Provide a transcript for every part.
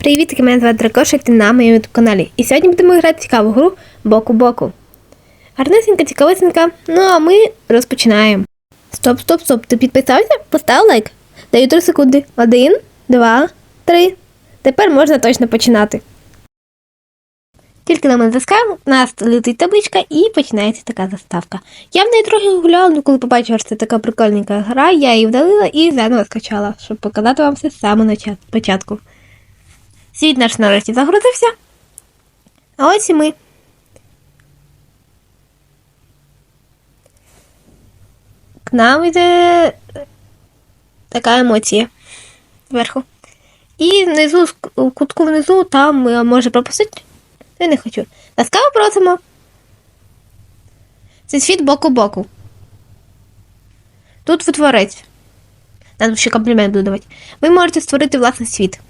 Привіт, мене звати Дракоша, ти на моєму youtube каналі. І сьогодні будемо грати цікаву гру Боку-Боку. Гарнесенька, цікавесенька. Ну а ми розпочинаємо. Стоп, стоп, стоп. Ти підписався? Постав лайк. Даю 3 секунди. Один, два, три. Тепер можна точно починати. Тільки на мене у нас летить табличка і починається така заставка. Я в неї трохи гуляла, але коли побачила, що це така прикольненька гра, я її вдалила і заново скачала, щоб показати вам все з самого початку. Світ наш нарешті загрузився. А ось і ми. К нам йде така емоція зверху. І внизу, у кутку внизу, там е, може пропустити. Я не хочу. Ласкаво просимо. Це світ боку-боку. Тут ви творець. Нам ще комплімент буду давати. Ви можете створити власний світ.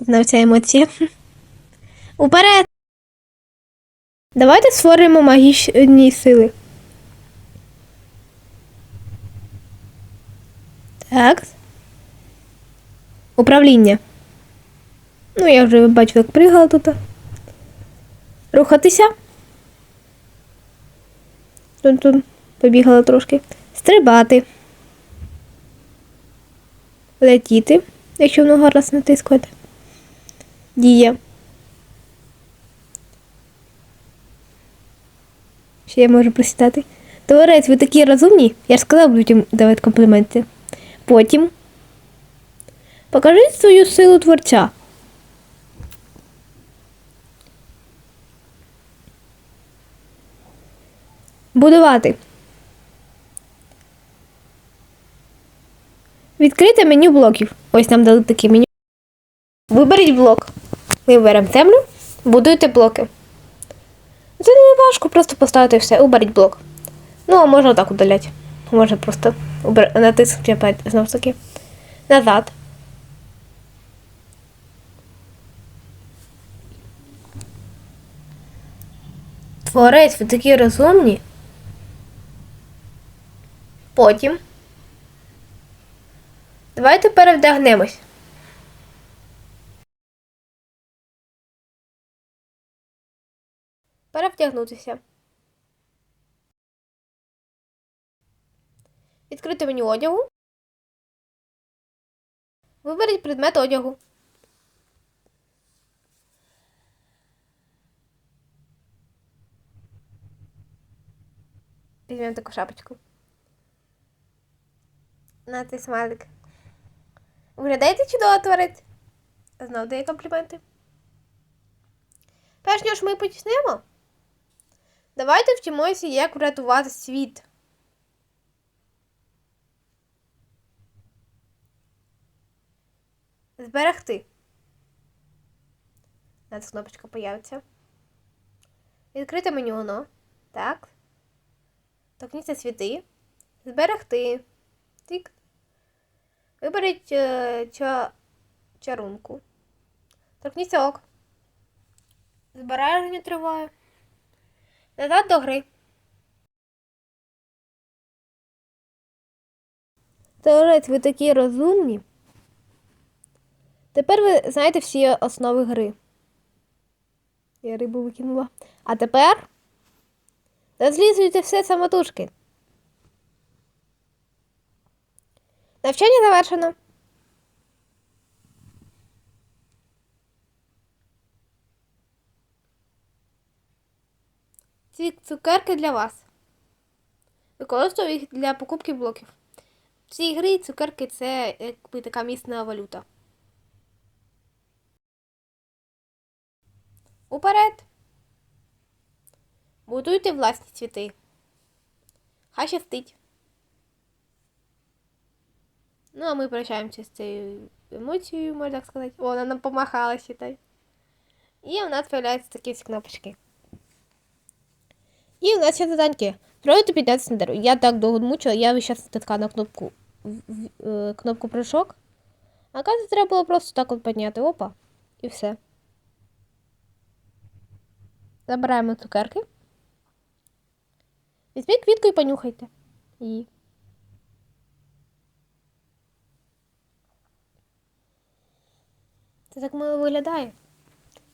Знову ця емоція. Уперед! Давайте створимо магічні сили. Так. Управління. Ну, я вже бачу, як пригала тут. Рухатися. Тут, тут побігала трошки. Стрибати. Летіти, якщо много раз натискувати. Дія. Ще я можу прочитати. Творець, ви такі розумні. Я ж будуть їм давати компліменти. Потім. Покажіть свою силу творця. Будувати. Відкрите меню блоків. Ось нам дали таке меню. Виберіть блок. Ми беремо землю, будуйте блоки. Це не важко, просто поставити все, уберіть блок. Ну, а можна так удаляти. Можна просто убер... натиснути опять знову таки. Назад. Творець, ви такі розумні. Потім. Давайте перевдягнемось. Перевдягнутися. Відкрити меню одягу. Виберіть предмет одягу. Візьмемо таку шапочку. На цей смайлик. Виглядаєте чудово творець? Знов дає компліменти. Перш ніж ми почнемо, давайте вчимося, як врятувати світ. Зберегти. Нас кнопочка появиться. Відкрите меню воно. Так. Торкніться світи. Зберегти. Тик. Виберіть е, ча... чарунку. Торкніться ок. Збереження триває. Назад до гри. Теорець, ви такі розумні. Тепер ви знаєте всі основи гри. Я рибу викинула. А тепер досліджуйте все самотужки. Навчання завершено. Ці цукерки для вас. Використовую їх для покупки блоків. В цій грі цукерки це якби така місна валюта. Уперед. Будуйте власні цвіти. Хай щастить. Ну, а ми прощаємося з цією емоцією, можна так сказати. О, вона нам помахала, считай. І у нас з'являються такі кнопочки. І у нас є заданьки. Піднятися на дерево. Я так довго мучила, я весь час на кнопку, е, кнопку прыжок. А оказывается, треба було просто так от підняти. Опа. І все. Забираємо цукерки. Візьміть квітку і понюхайте. Її. Це так мило виглядає.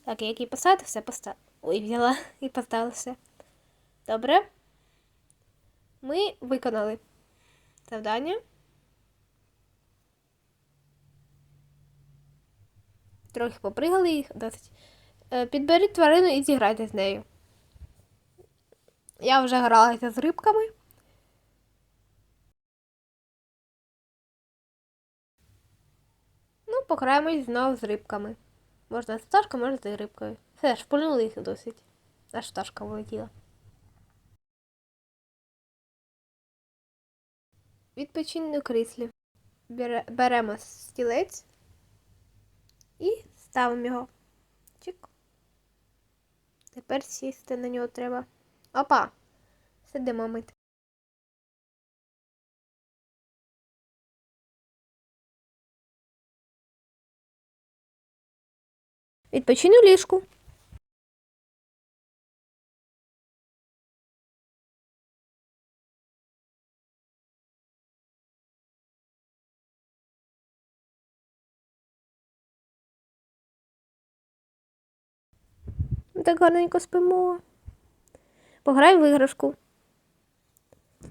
Так, як і поставити, все поставила. Ой, взяла і поставила все. Добре. Ми виконали завдання. Трохи попригали їх досить. Е, Підберіть тварину і зіграйте з нею. Я вже гралася з рибками. Ну, пограємось знову з рибками. Можна з пташкою, можна з рибкою. Все, шпульнули їх досить. Аж пташка влетіла. Відпочинь на кріслі. Беремо стілець і ставимо його. Чик. Тепер сісти на нього треба. Опа! Сидимо мити. Відпочинь у ліжку. Так гарненько спимо. Пограй в іграшку.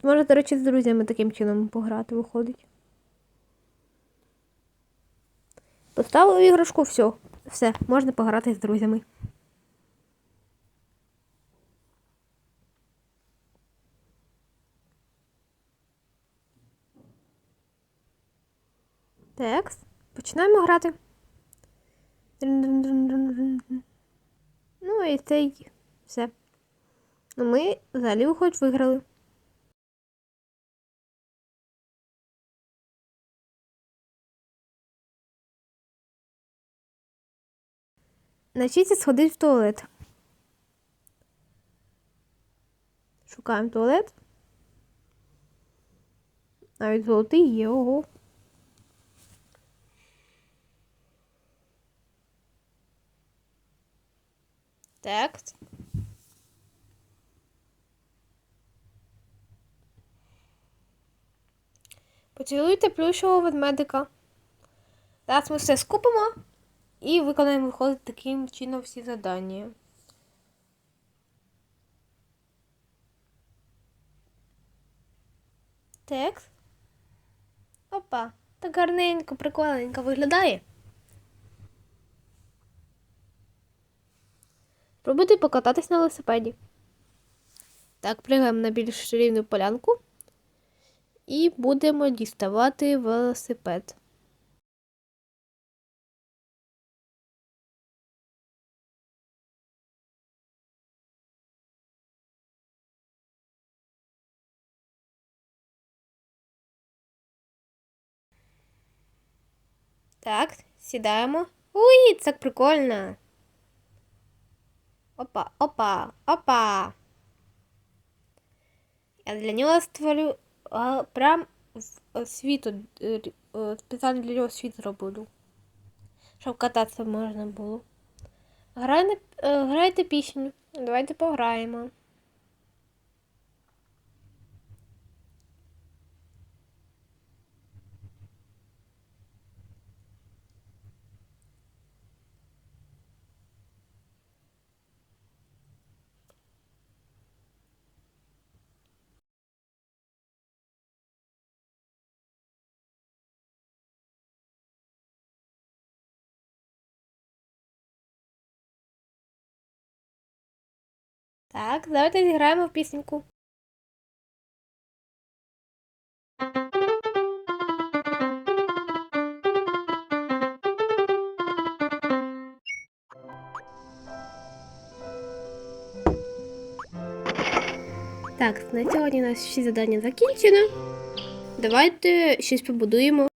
Можна, до речі, з друзями таким чином пограти виходить. Поставив іграшку, все. Все, можна пограти з друзями. Так, починаємо грати. І це й все. Ну, ми взагалі виходить виграли. Навчіться сходити в туалет. Шукаємо туалет. Навіть золотий є, ого. Так. Поцілуйте плюшового ведмедика. Зараз ми все скупимо і виконаємо виходить таким чином всі завдання. Так. Опа, так гарненько, прикольненько виглядає. Спробуйте покататись на велосипеді. Так, пригаємо на більш рівну полянку і будемо діставати велосипед. Так, сідаємо. Уй, це прикольно. Опа, опа, опа. Я для нього створю а, прям світу світ, е, е, спеціально для нього світ зроблю. Щоб кататися можна було. Грай е, грайте пісню. Давайте пограємо. Так, давайте зіграємо в пісеньку. Так, на сьогодні у нас всі завдання закінчено. Давайте щось побудуємо.